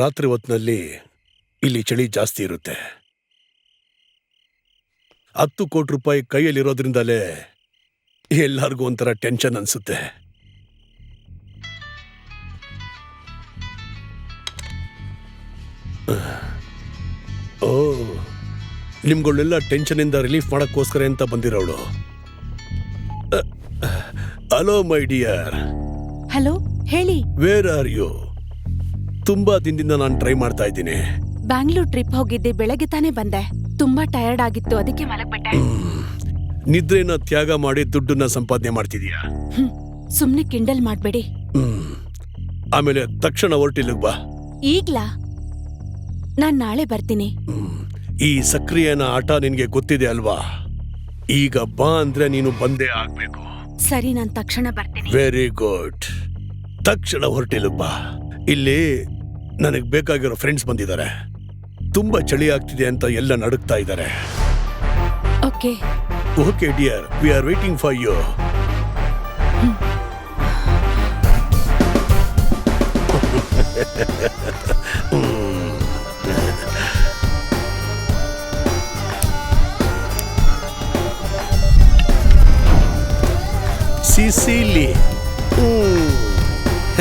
ರಾತ್ರಿ ಹೊತ್ತಿನಲ್ಲಿ ಇಲ್ಲಿ ಚಳಿ ಜಾಸ್ತಿ ಇರುತ್ತೆ. ಹತ್ತು ಕೋಟಿ ರೂಪಾಯಿ ಕೈಯಲ್ಲಿರೋದ್ರಿಂದಲೇ ಎಲ್ಲರಿಗೂ ಒಂಥರ ಟೆನ್ಷನ್ ಅನ್ಸುತ್ತೆ. ಓ ನಿಮ್ಗಳೆಲ್ಲ ಟೆನ್ಷನಿಂದ ರಿಲೀಫ್ ಮಾಡೋಕ್ಕೋಸ್ಕರ ಅಂತ ಬಂದಿರೋಳು ಹಲೋ ಮೈ ಡಿಯರ್. ಹಲೋ ಹೇಳಿ. ವೇರ್ ಆರ್ ಯು ತುಂಬಾ ದಿನದಿಂದ ನಾನು ಟ್ರೈ ಮಾಡ್ತಾ ಇದ್ದೀನಿ. ಬ್ಯಾಂಗ್ಳೂರ್ ಟ್ರಿಪ್ ಹೋಗಿದ್ದೆ ಬೆಳಗ್ಗೆ ತಾನೇ ಬಂದೆ. ತುಂಬಾ ಟಯರ್ಡ್ ಆಗಿತ್ತು ಅದಕ್ಕೆ ಮಲಗ್ಬಿಟ್ಟೆ. ನಿದ್ರೆನ ತ್ಯಾಗ ಮಾಡಿ ದುಡ್ಡನ್ನ ಸಂಪಾದನೆ ಮಾಡ್ತಿದೀಯಾ. ಸುಮ್ನೆ ಕಿಂಡಲ್ ಮಾಡ್ಬೇಡಿ. ಆಮೇಲೆ ತಕ್ಷಣ ಹೊರಟಿಲ್ಲ ಬಾ. ಈಗ್ಲಾ? ನಾನ್ ನಾಳೆ ಬರ್ತೀನಿ. ಈ ಸಕ್ರಿಯನ ಆಟ ನಿನ್ಗೆ ಗೊತ್ತಿದೆ ಅಲ್ವಾ? ಈಗ ಬಾ ಅಂದ್ರೆ ನೀನು ಬಂದೇ ಆಗ್ಬೇಕು. ಸರಿ ನಾನ್ ತಕ್ಷಣ ಬರ್ತೀನಿ. ವೆರಿ ಗುಡ್ ತಕ್ಷಣ ಹೊರಟಿಲ್ಲ ಬಾ. ಇಲ್ಲಿ ನನಗ್ ಬೇಕಾಗಿರೋ ಫ್ರೆಂಡ್ಸ್ ಬಂದಿದ್ದಾರೆ. ತುಂಬಾ ಚಳಿ ಆಗ್ತಿದೆ ಅಂತ ಎಲ್ಲ ನಡುಕ್ತಾ ಇದ್ದಾರೆ. Okay. Okay dear we are waiting for you Cecily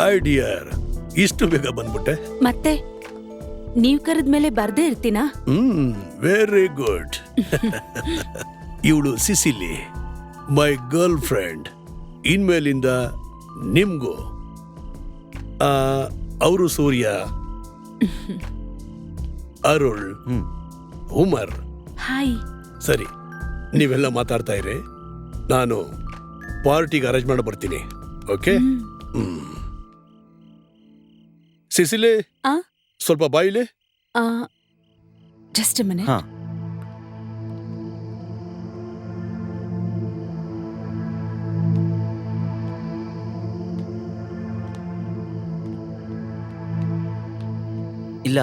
I dear ಇಷ್ಟು ಬೇಗ ಬಂದ್ಬಿಟ್ಟೆ? ಮತ್ತೆ ನೀವ್ ಕರೆದ್ಮೇಲೆ ಬರ್ದೇ ಇರ್ತೀನಾ? ಹ್ಮ್ ವೆರಿ ಗುಡ್ ಇವಳು ಸಿಸಿಲಿ ಮೈ ಗರ್ಲ್ ಫ್ರೆಂಡ್ ಇನ್ಮೇಲಿಂದ ನಿಮ್ಗೂ. ಅವರು ಸೂರ್ಯ ಅರುಳ್ ಉಮರ್. ಹಾಯ್ ಸರಿ ನೀವೆಲ್ಲ ಮಾತಾಡ್ತಾ ಇರಿ. ನಾನು ಪಾರ್ಟಿಗೆ ಅರೇಂಜ್ ಮಾಡಿ ಬರ್ತೀನಿ ಓಕೆ ಹ್ಮ್. ಸಿಸಿಲಿ? ಆ? ಸ್ವಲ್ಪ ಬಾಯಿಲೆ? ಆ ಜಸ್ಟ್ ಮನೆ ಹಾ. ಇಲ್ಲ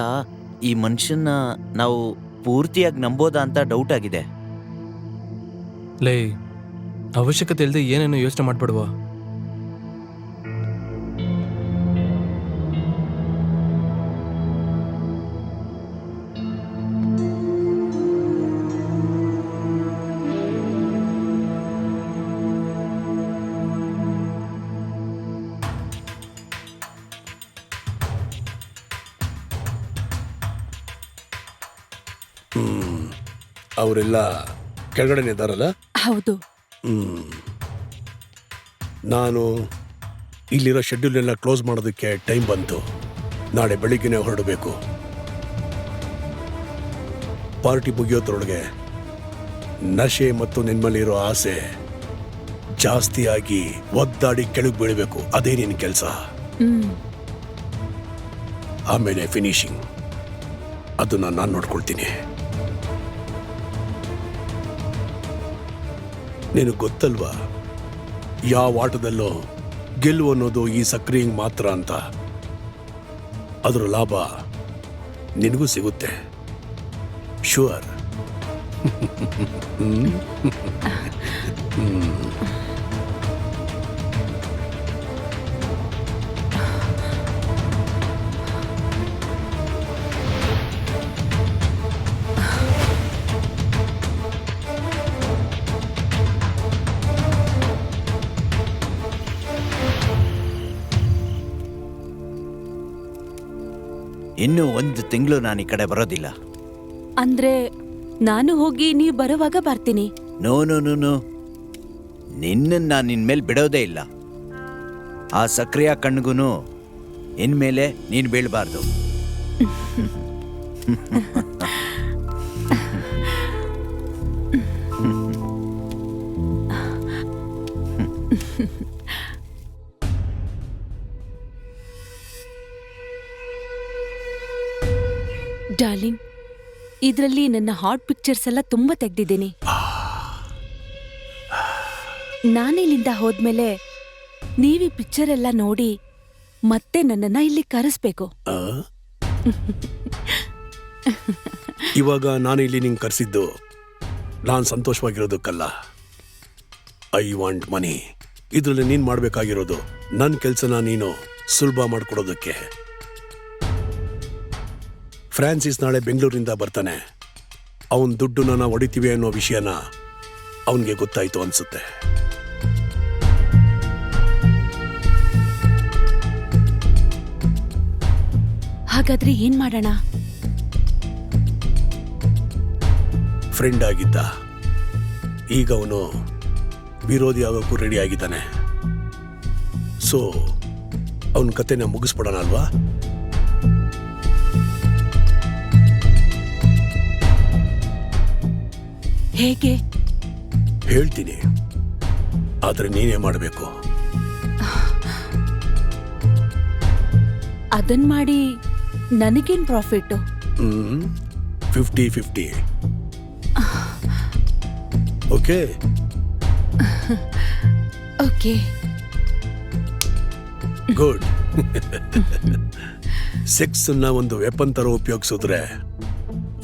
ಈ ಮನುಷ್ಯನ ನಾವು ಪೂರ್ತಿಯಾಗಿ ನಂಬೋದಾ ಅಂತ ಡೌಟ್ ಆಗಿದೆ. ಲೇ ಅವಶ್ಯಕತೆ ಇಲ್ಲದೆ ಏನೇನೋ ಯೋಚನೆ ಮಾಡ್ಬಿಡುವ? ಹ್ಮ್. ಅವರೆಲ್ಲ ಕೆಳಗಡೆ ಇದ್ದಾರಲ್ಲ? ಹೌದು. ಹ್ಮ್. ನಾನು ಇಲ್ಲಿರೋ ಶೆಡ್ಯೂಲ್ ಎಲ್ಲ ಕ್ಲೋಸ್ ಮಾಡೋದಕ್ಕೆ ಟೈಮ್ ಬಂತು. ನಾಳೆ ಬೆಳಿಗ್ಗೆನೆ ಹೊರಡಬೇಕು. ಪಾರ್ಟಿ ಮುಗಿಯೋದ್ರೊಳಗೆ ನಶೆ ಮತ್ತು ನಿಮ್ಮಲ್ಲಿರೋ ಆಸೆ ಜಾಸ್ತಿಯಾಗಿ ಒದ್ದಾಡಿ ಕೆಳಗೆ ಬೀಳಬೇಕು. ಅದೇ ನಿನ್ನ ಕೆಲಸ. ಆಮೇಲೆ ಫಿನಿಶಿಂಗ್ ಅದನ್ನ ನಾನು ನೋಡ್ಕೊಳ್ತೀನಿ. ನಿನಗೆ ಗೊತ್ತಲ್ವಾ? ಯಾವ ಆಟದಲ್ಲೋ ಗೆಲ್ಲು ಅನ್ನೋದು ಈ ಸಕ್ರಿಯಿಂಗ್ ಮಾತ್ರ ಅಂತ. ಅದರ ಲಾಭ ನಿನಗೂ ಸಿಗುತ್ತೆ. ಶೂರ್ ಇನ್ನು ಒಂದು ತಿಂಗಳು ನಾನು ಈ ಕಡೆ ಬರೋದಿಲ್ಲ. ಅಂದ್ರೆ ನಾನು ಹೋಗಿ ನೀವು ಬರುವಾಗ ಬರ್ತೀನಿ. No no no no. ನಿನ್ನನ್ನು ನಾನು ಮೇಲೆ ಬಿಡೋದೇ ಇಲ್ಲ. ಆ ಸಕ್ರಿಯ ಕಣ್ಗೂ ಇನ್ಮೇಲೆ ನೀನು ಬೀಳಬಾರ್ದು. ಡಾರ್ಲಿಂಗ್, ಇದರಲ್ಲಿ ನನ್ನ ಹಾಟ್ ಪಿಕ್ಚರ್ಸ್ ಎಲ್ಲ ತುಂಬಾ ನಾನು ನಾನಿಲ್ಲಿಂದ ಹೋದ್ಮೇಲೆ ನೀವಿ ಪಿಕ್ಚರ್ ಎಲ್ಲ ನೋಡಿ ಮತ್ತೆ ನನ್ನನ್ನ ಇಲ್ಲಿ ಕರೆಸ್ಬೇಕು. ಆ? ಇವಾಗ ನಾನು ಇಲ್ಲಿ ನಿಂಗೆ ಕರೆಸಿದ್ದು ನಾನು ಸಂತೋಷವಾಗಿರೋದಕ್ಕಲ್ಲ. I want money. ಇದರಲ್ಲಿ ನೀನು ಮಾಡಬೇಕಾಗಿರೋದು ನನ್ನ ಕೆಲಸನ ನೀನು ಸುಲಭ ಮಾಡಿಕೊಡೋದಕ್ಕೆ. ಫ್ರಾನ್ಸಿಸ್ ನಾಳೆ ಬೆಂಗಳೂರಿಂದ ಬರ್ತಾನೆ. ಅವನ ದುಡ್ಡು ನಾನು ಹೊಡಿತೀವಿ ಅನ್ನೋ ವಿಷಯನ ಅವನಿಗೆ ಗೊತ್ತಾಯ್ತು ಅನ್ಸುತ್ತೆ. ಹಾಗಾದ್ರೆ ಏನ್ ಮಾಡೋಣ? ಫ್ರೆಂಡ್ ಆಗಿದ್ದ. ಈಗ ಅವನು ವಿರೋಧಿ ಆಗೋಕ್ಕೂ ರೆಡಿ ಆಗಿದ್ದಾನೆ. ಸೊ ಅವನ ಕತೆನ ಮುಗಿಸ್ಬಿಡೋಣ ಅಲ್ವಾ? ಹೇಗೆ? ಹೇಳ್ತೀನಿ. ಆದ್ರೆ ನೀನೇ ಮಾಡಬೇಕು. ಅದನ್ ಮಾಡಿ ನನಗೇನ್ profit fifty fifty okay? Okay. Good. Sex ಅನ್ನ ಒಂದು ವೆಪನ್ ತರ ಉಪಯೋಗಿಸಿದ್ರೆ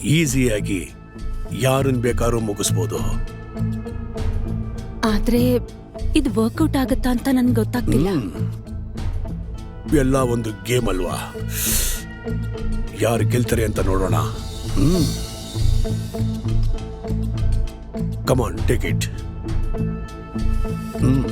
ಈಸಿಯಾಗಿ ಯಾರನ್ನ ಬೇಕಾದ್ರೂ ಮುಗಿಸ್ಬೋದು. ಆದ್ರೆ ಇದು ವರ್ಕೌಟ್ ಆಗುತ್ತಾ ಅಂತ ನನ್ಗೆ ಗೊತ್ತಾಗ್ತಿಲ್ಲ. ಎಲ್ಲ ಒಂದು ಗೇಮ್ ಅಲ್ವಾ? ಯಾರು ಗೆಲ್ತಾರೆ ಅಂತ ನೋಡೋಣ. ಹ್ಮ್. Come on take it hmm.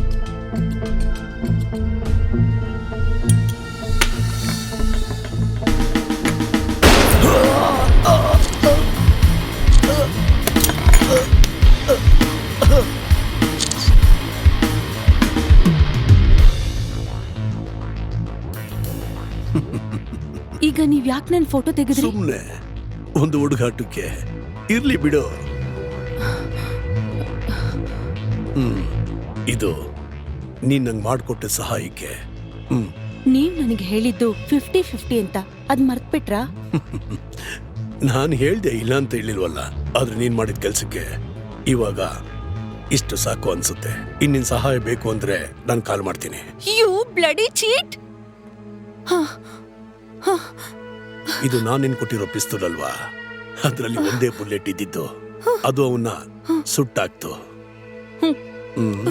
ನೀವ್ ಯಾಕೆ ನನ್ ಫೋಟೋ ತೆಗೆದ್ರಿ? ಸುಮ್ನೆ ಒಂದು ಹುಡುಗಾಟಕ್ಕೆ. ಇರ್ಲಿ ಬಿಡು. ಹ್ಮ್ ಇದು ನೀನ್ ನಂಗೆ ಮಾಡಿಕೊಟ್ಟ ಸಹಾಯಕ್ಕೆ. ಹ್ಮ್. ನೀವ್ ನನಗೆ ಹೇಳಿದ್ದು ಫಿಫ್ಟಿ ಫಿಫ್ಟಿ ಅಂತ. ಅದ್ ಮರ್ತ್ಬಿಟ್ರಾ? ನಾನು ಹೇಳ್ದೆ ಇಲ್ಲ ಅಂತ ಹೇಳಿಲ್ವಲ್ಲ ಆದ್ರೆ ನೀನ್ ಮಾಡಿದ ಕೆಲ್ಸಕ್ಕೆ ಇವಾಗ ಇಷ್ಟು ಸಾಕು ಅನ್ಸುತ್ತೆ. ಇನ್ನಿನ್ ಸಹಾಯ ಬೇಕು ಅಂದ್ರೆ ನಾನು ಕಾಲ್ ಮಾಡ್ತೀನಿ. ಯು ಬ್ಲಡಿ ಚೀಟ್ ಇದು ನಾನು ನಿನ್ ಕೊಟ್ಟಿರೋ ಪಿಸ್ತೂಲ್ ಅಲ್ವಾ? ಅದ್ರಲ್ಲಿ ಒಂದೇ ಬುಲೆಟ್ ಇದ್ದಿದ್ದು. ಅದು ಅವನ್ನ ಸುಟ್ಟಾಕ್ತು. ಹ್ಮ್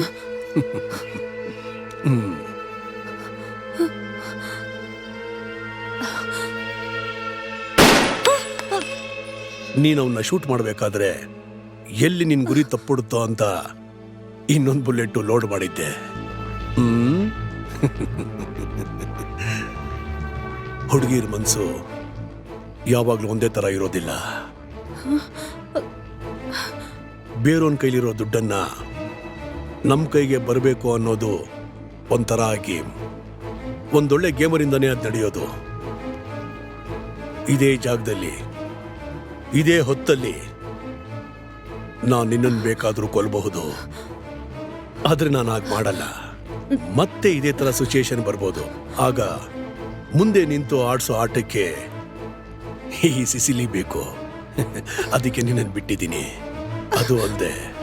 ನೀನ್ ಅವನ್ನ ಶೂಟ್ ಮಾಡ್ಬೇಕಾದ್ರೆ ಎಲ್ಲಿ ನಿನ್ ಗುರಿ ತಪ್ಪಿಡುತ್ತೋ ಅಂತ ಇನ್ನೊಂದು ಬುಲೆಟ್ ಲೋಡ್ ಮಾಡಿದ್ದೆ. ಹ್ಮ್? ಹುಡುಗಿರ್ ಮನಸ್ಸು ಯಾವಾಗ್ಲೂ ಒಂದೇ ತರ ಇರೋದಿಲ್ಲ. ಬೇರೊನ್ ಕೈಲಿರೋ ದುಡ್ಡನ್ನ ನಮ್ ಕೈಗೆ ಬರಬೇಕು ಅನ್ನೋದು ಒಂಥರ ಗೇಮ್ ಒಂದೊಳ್ಳೆ ಗೇಮರಿಂದನೇ ಅದು ನಡೆಯೋದು. ಇದೇ ಜಾಗದಲ್ಲಿ, ಇದೇ ಹೊತ್ತಲ್ಲಿ ನಾನು ನಿನ್ನನ್ನು ಬೇಕಾದರೂ ಕೊಲ್ಲಬಹುದು ಆದರೆ ನಾನು ಹಾಗೆ ಮಾಡಲ್ಲ. ಮತ್ತೆ ಇದೇ ತರ ಸಿಚುಯೇಷನ್ ಬರ್ಬೋದು. ಆಗ ಮುಂದೆ ನಿಂತು ಆಡಿಸೋ ಆಟಕ್ಕೆ ಈ ಸಿಸಿಲಿ ಬೇಕು. ಅದಕ್ಕೆ ನಿನ್ನನ್ನು ಬಿಟ್ಟಿದ್ದೀನಿ. ಅದು ಅಲ್ಲದೆ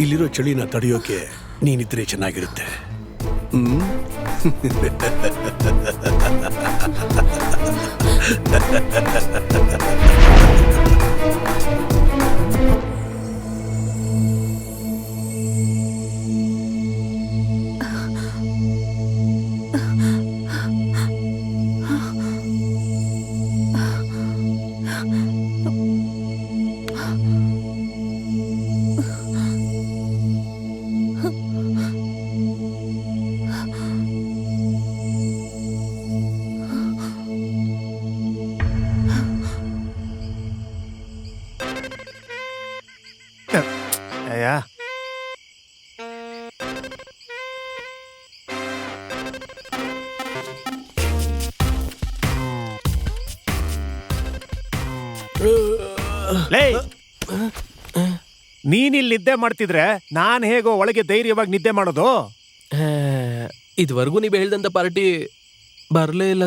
ಇಲ್ಲಿರೋ ಚಳಿನ ತಡೆಯೋಕೆ ನೀನಿದ್ರೆ ಚೆನ್ನಾಗಿರುತ್ತೆ. ಹ್ಮ್? ಲೇ! ನೀನಿಲ್ಲಿ ನಿದ್ದೆ ಮಾಡ್ತಿದ್ರೆ ನಾನ್ ಹೇಗೋ ಒಳಗೆ ಧೈರ್ಯವಾಗಿ ನಿದ್ದೆ ಮಾಡೋದು? ಇದುವರೆಗೂ ನೀವು ಹೇಳ್ದಂತ ಪಾರ್ಟಿ ಬರಲೇ ಇಲ್ಲ